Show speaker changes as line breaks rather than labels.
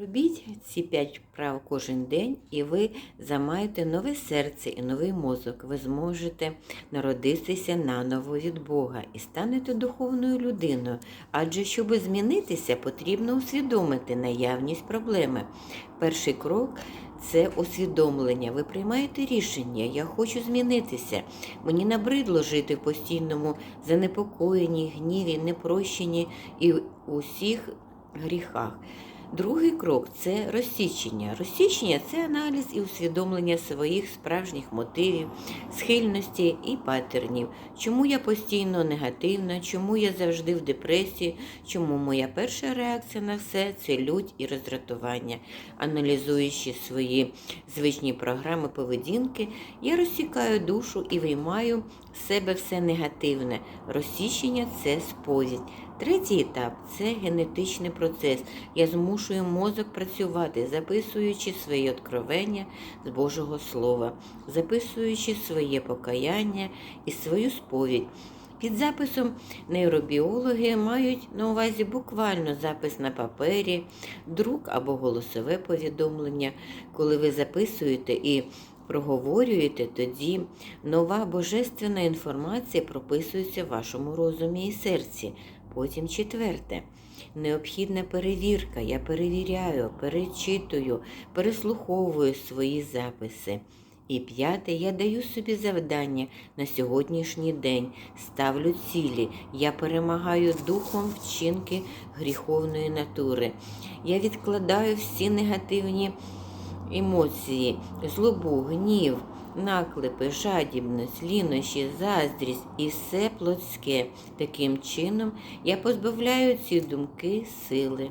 Робіть ці п'ять вправ кожен день, і ви замаєте нове серце і новий мозок. Ви зможете народитися наново від Бога і станете духовною людиною. Адже щоб змінитися, потрібно усвідомити наявність проблеми. Перший крок це усвідомлення. Ви приймаєте рішення. Я хочу змінитися. Мені набридло жити в постійному занепокоєнні, гніві, непрощенні і усіх гріхах. Другий крок це розсічення. Розсічення це аналіз і усвідомлення своїх справжніх мотивів, схильностей і паттернів. Чому я постійно негативна, чому я завжди в депресії, чому моя перша реакція на все це лють і роздратування. Аналізуючи свої звичні програми поведінки, я розсікаю душу і виймаю з себе все негативне. Розсічення це сповідь. Третій етап це генетичний процес. Я змушую мозок працювати, записуючи свої откровення з Божого Слова, записуючи своє покаяння і свою сповідь. Під записом нейробіологи мають на увазі буквально запис на папері, друк або голосове повідомлення. Коли ви записуєте і проговорюєте, тоді нова божественна інформація прописується в вашому розумі і серці. Потім четверте. Необхідна перевірка. Я перевіряю, перечитую, переслуховую свої записи. І п'яте, я даю собі завдання на сьогоднішній день, ставлю цілі, я перемагаю духом вчинки гріховної натури. Я відкладаю всі негативні емоції, злобу, гнів, наклепи, жадібність, лінощі, заздрість і все плотське. Таким чином я позбавляю ці думки сили.